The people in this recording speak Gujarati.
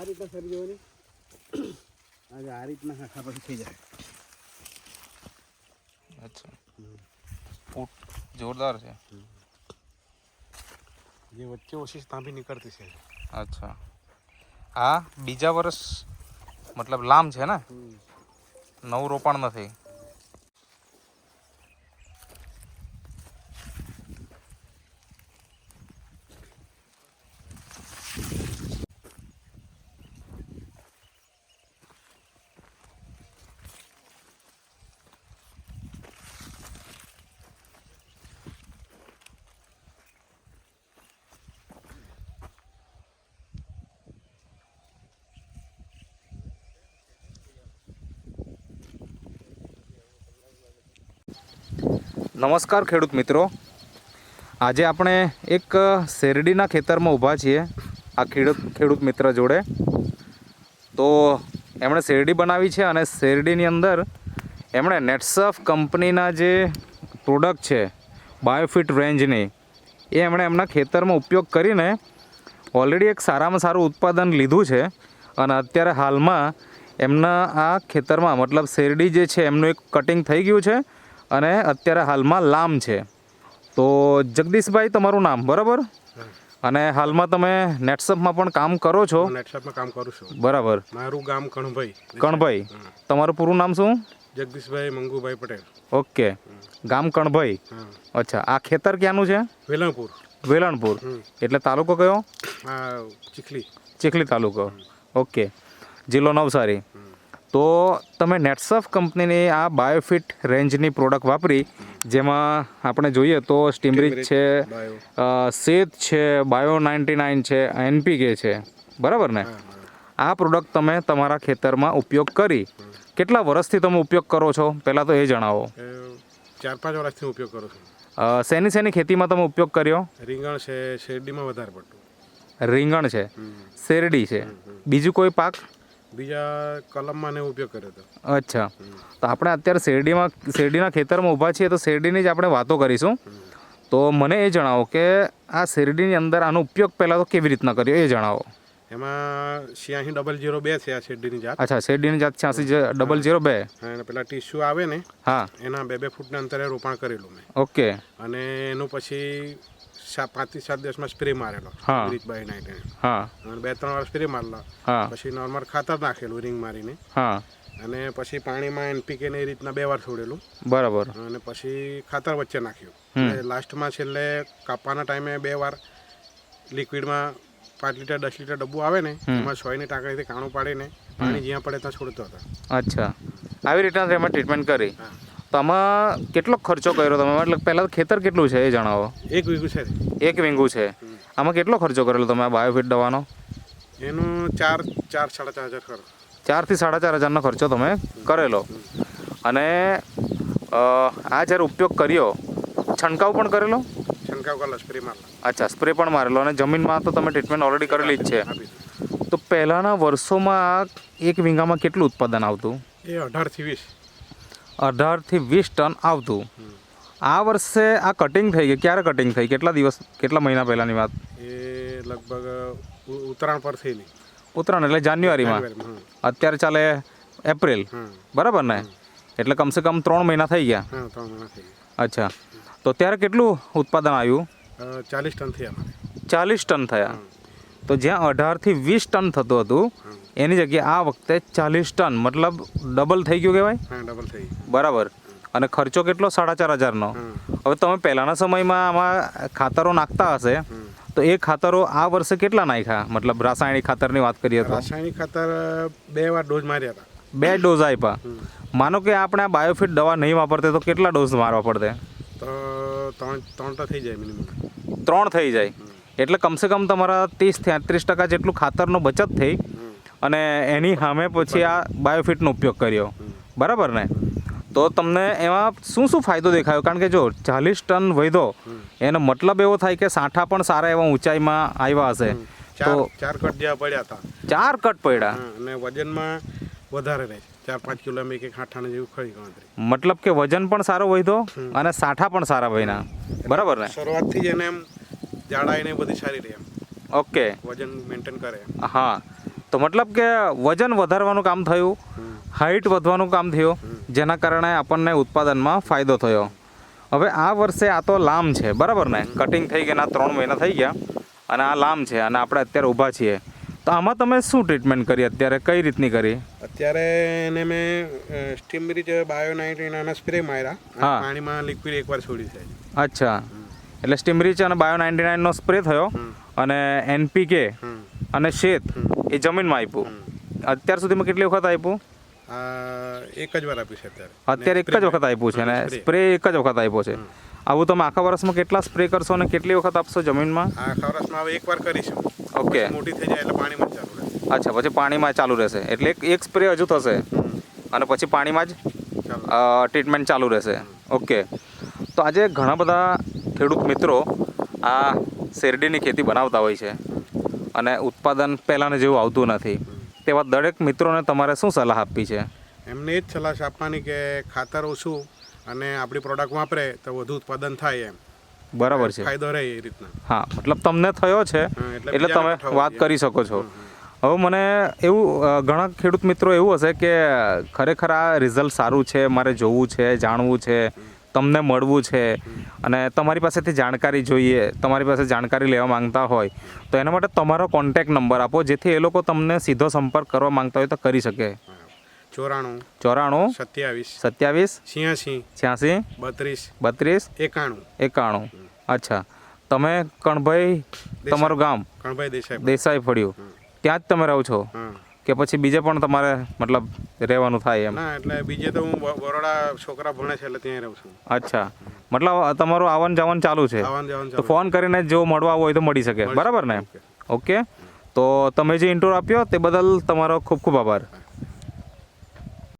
આ રીતના ફરી જવાની આજે આ રીતના હાથા પછી થઈ જાય. અચ્છા. ફૂટ જોરદાર છે. જે વચ્ચે ઓછી તાંભી નીકળતી છે. અચ્છા. આ બીજા વર્ષ મતલબ લાંબ છે ને? નવું રોપણ નથી. નમસ્કાર ખેડૂત મિત્રો. આજે આપણે એક શેરડીના ખેતરમાં ઊભા છીએ, આ ખેડૂત ખેડૂત મિત્ર જોડે. તો એમણે શેરડી બનાવી છે અને શેરડીની અંદર એમણે નેટસફ કંપનીના જે પ્રોડક્ટ છે, બાયોફિટ રેન્જની, એ એમણે એમના ખેતરમાં ઉપયોગ કરીને ઓલરેડી એક સારામાં સારું ઉત્પાદન લીધું છે. અને અત્યારે હાલમાં એમના આ ખેતરમાં, મતલબ શેરડી જે છે, એમનું એક કટિંગ થઈ ગયું છે. અને અત્યારે હાલમાં લામ છે. તો જગદીશભાઈ તમારું નામ બરાબર? અને હાલમાં તમે નેટસપમાં પણ કામ કરો છો? નેટસપમાં કામ કરું છું. બરાબર. મારું ગામ કણભાઈ. કણભાઈ. તમારું પૂરું નામ શું? જગદીશભાઈ મંગુભાઈ પટેલ. ઓકે. ગામ કણભાઈ. અચ્છા. આ ખેતર ક્યાંનું છે? વેલણપુર. વેલણપુર. એટલે તાલુકો કયો? ચીખલી. ચીખલી તાલુકો. ઓકે. જિલ્લો નવસારી. તો તમે નેટસફ કંપનીની આ બાયોફિટ રેન્જની પ્રોડક્ટ વાપરી જેમાં આપણે જોઈએ તો સ્ટીમરીજ છે સેત છે બાયો નાઇન્ટી નાઇન છે એનપીકે છે. બરાબર ને? આ પ્રોડક્ટ તમે તમારા ખેતરમાં ઉપયોગ કરી. કેટલા વર્ષથી તમે ઉપયોગ કરો છો? પહેલાં તો એ જણાવો. ચાર પાંચ વર્ષથી ઉપયોગ કરો છો. શેની શેની ખેતીમાં તમે ઉપયોગ કર્યો? રીંગણ છે શેરડીમાં વધારે પડતું. રીંગણ છે. શેરડી છે. બીજું કોઈ પાક? બીજા કલમમાં ને ઉપયોગ કર્યો હતો. અચ્છા. તો આપણે અત્યારે શેરડીમાં શેરડીના ખેતરમાં ઊભા છીએ તો શેરડીની જ આપણે વાતો કરીશું. તો મને એ જણાવો કે આ શેરડીની અંદર આનો ઉપયોગ પહેલાં તો કેવી રીતના કર્યો એ જણાવો. એમાં છ્યાસી ડબલ જીરો બે છે આ શેરડીની જાત. અચ્છા શેરડીની જાત છ્યાસી ડબલ ઝીરો બે. હા, અને પેલા ટીસ્યુ આવે ને હા. એના બે બે ફૂટના અંતરે રોપાણ કરેલું મેં. ઓકે. અને એનું પછી પાંચથી સાત દિવસમાં સ્પ્રે મારેલો. હા. બાય નાઇટ અને બે ત્રણ વાર સ્પ્રે મારેલો. પછી નોર્મલ ખાતર નાખેલું રિંગ મારીને. અને પછી પાણીમાં એનપીકે ને એ રીતના બે વાર છોડેલું. બરાબર. અને પછી ખાતર વચ્ચે નાખ્યું. લાસ્ટમાં છેલ્લે કાપવાના ટાઈમે બે વાર લિક્વિડમાં પાંચ લીટર દસ લીટર ડબ્બુ આવે ને. એમાં સોયની ટાંકડીથી કાણું પાડીને પાણી જ્યાં પડે ત્યાં છોડતો હતો. અચ્છા. આવી રીતના એમાં ટ્રીટમેન્ટ કરી. તો આમાં કેટલો ખર્ચો કર્યો તમે? મતલબ પહેલાં ખેતર કેટલું છે એ જણાવો. એક વીઘું છે. એક વીંગું છે. આમાં કેટલો ખર્ચો કરેલો તમે આ બાયોફિટ દવાનો? એનું ચાર ચાર સાડા ચાર હજાર ખરો ચારથી સાડા ચાર હજારનો ખર્ચો તમે કરેલો. અને આ જ્યારે ઉપયોગ કર્યો છંટકાવ પણ કરેલો? છંટકાવ કરેલો સ્પ્રે મારેલો. અચ્છા સ્પ્રે પણ મારેલો. અને જમીનમાં તો તમે ટ્રીટમેન્ટ ઓલરેડી કરેલી જ છે. તો પહેલાંના વર્ષોમાં આ એક વીંગામાં કેટલું ઉત્પાદન આવતું? એ અઢારથી વીસ. અઢારથી વીસ ટન આવતું. આ વર્ષે આ કટિંગ થઈ ગઈ. ક્યારે કટિંગ થઈ? કેટલા દિવસ કેટલા મહિના પહેલાંની વાત? એ લગભગ ઉત્તરાયણ પર થયેલી. ઉત્તરાયણ એટલે જાન્યુઆરીમાં? અત્યારે ચાલે એપ્રિલ. બરાબર ને? એટલે કમસે કમ ત્રણ મહિના થઈ ગયા. ત્રણ મહિના થઈ ગયા. અચ્છા. તો ત્યારે કેટલું ઉત્પાદન આવ્યું? ચાલીસ ટન થયા ચાલીસ ટન થયા. તો જ્યાં અઢારથી વીસ ટન થતું હતું એની જગ્યાએ આ વખતે ચાલીસ ટન મતલબ ડબલ થઈ ગયું કહેવાય? ડબલ થઈ બરાબર. અને ખર્ચો કેટલો? સાડા ચાર હજારનો. હવે તમે પહેલાંના સમયમાં આમાં ખાતરો નાખતા હશે તો એ ખાતરો આ વર્ષે કેટલા નાખ્યા? મતલબ રાસાયણિક ખાતરની વાત કરીએ તો. રાસાયણિક ખાતર બે વાર ડોઝ માર્યા હતા. બે ડોઝ આપ્યા માનો કે આપણે આ બાયોફિટ દવા નહીં વાપરતે તો કેટલા ડોઝ મારવા પડતે? તો ત્રણ ત્રણ તો થઈ જાય મિનિમમ ત્રણ થઈ જાય. એટલે કમસે કમ તમારા ત્રીસ તેત્રીસ ટકા જેટલું ખાતરનો બચત થઈ અને એની સામે પછી આ બાયોફિટનો ઉપયોગ કર્યો. બરાબર ને? તો તમને એમાં શું શું ફાયદો દેખાયો? કારણ કે જો ચાલીસ ટન વધ્યો એનો મતલબ એવો થાય કે સાંઠા પણ સારા એવા ઊંચાઈમાં આવ્યા હશે. તો ચાર કટ જેવા પડ્યા હતા. ચાર કટ પડ્યા? અને વજનમાં વધારે રહે ચાર પાંચ કિલો એક એક આઠાને જેવું ખરી ગણતરી. મતલબ કે વજન પણ સારો વધ્યો અને સાંઠા પણ સારા બન્યા બરાબર ને? શરૂઆતથી જ એને એમ જાડાઈને બધી સારી રહે ઓકે. વજન મેન્ટેન કરે હા. તો મતલબ કે વજન વધારવાનું કામ થયું. હાઇટ વધવાનું કામ થયું જેના કારણે આપણને ઉત્પાદનમાં ફાયદો થયો. હવે આ વર્ષે આ તો લામ છે બરાબર ને? કટિંગ થઈ ગયા ત્રણ મહિના થઈ ગયા અને આ લામ છે અને આપણે અત્યારે ઊભા છીએ. તો આમાં તમે શું ટ્રીટમેન્ટ કરી? અત્યારે કઈ રીતની કરી? અત્યારે એને મેં સ્ટીમ બાયો બાયોનાઇટ્રીન સ્પ્રે માર્યા હા. પાણીમાં લિક્વિડ એકવાર છોડી છે. અચ્છા. એટલે સ્ટીમરીચ અને બાયો નાઇન્ટી નાઇનનો સ્પ્રે થયો અને એનપીકે અને શેત એ જમીનમાં આપ્યું. અત્યાર સુધીમાં કેટલી વખત આપ્યું? એક જ વાર આપ્યું છે અત્યારે. એક જ વખત આપ્યું છે અને સ્પ્રે. એક જ વખત આપ્યો છે. આવું તમે આખા વર્ષમાં કેટલા સ્પ્રે કરશો અને કેટલી વખત આપશો જમીનમાં? આખા વર્ષમાં હવે એકવાર કરીશું. ઓકે. મોટી થઈ જાય એટલે પાણીમાં ચાલુ રહેશે. અચ્છા પછી પાણીમાં ચાલુ રહેશે. એટલે એક સ્પ્રે હજુ થશે. અને પછી પાણીમાં જ ટ્રીટમેન્ટ ચાલુ રહેશે. ઓકે. તો આજે ઘણા બધા ખેડૂત મિત્રો આ શેરડીની ખેતી બનાવતા હોય છે. અને ઉત્પાદન પહેલાંને જેવું આવતું નથી. તેવા દરેક મિત્રોને તમારે શું સલાહ આપવી છે? એમને એ જ સલાહ આપવાની કે ખાતર ઓછું અને આપણી પ્રોડક્ટ વાપરે તો વધુ ઉત્પાદન થાય એમ. બરાબર છે. ફાયદો રહે એ રીતના. હા મતલબ તમને થયો છે એટલે તમે વાત કરી શકો છો. હવે મને એવું ઘણા ખેડૂત મિત્રો એવું હશે કે ખરેખર આ રિઝલ્ટ સારું છે મારે જોવું છે જાણવું છે. તમને મળવું છે અને તમારી પાસેથી જાણકારી જોઈએ તમારી પાસે જાણકારી લેવા માંગતા હોય તો એના માટે તમારો કોન્ટેક્ટ નંબર આપો જેથી એ લોકો તમને સીધો સંપર્ક કરવા માંગતા હોય તો કરી શકે. ચોરાણું ચોરાણું સત્યાવીસ સત્યાવીસ છ્યાસી છ્યાસી બત્રીસ બત્રીસ એકાણું. એકાણું. અચ્છા. તમે કણભાઈ તમારું ગામ? કણભાઈ દેસાઈ દેસાઈ ફળ્યું ત્યાં જ તમે રહો છો? કે પછી બીજે પણ તમારે મતલબ રહેવાનું થાય એમ? ના એટલે બીજે તો હું બરોડા છોકરા ભણે છે એટલે ત્યાં રહું છું. અચ્છા. મતલબ તમારું આવન જાવન ચાલુ છે? તો ફોન કરીને જો મળવા હોય તો મળી શકે. બરાબર ને? ઓકે. ઓકે. તો તમે જે ઇન્ટરવ્યુ આપ્યો તે બદલ તમારો ખૂબ ખૂબ આભાર.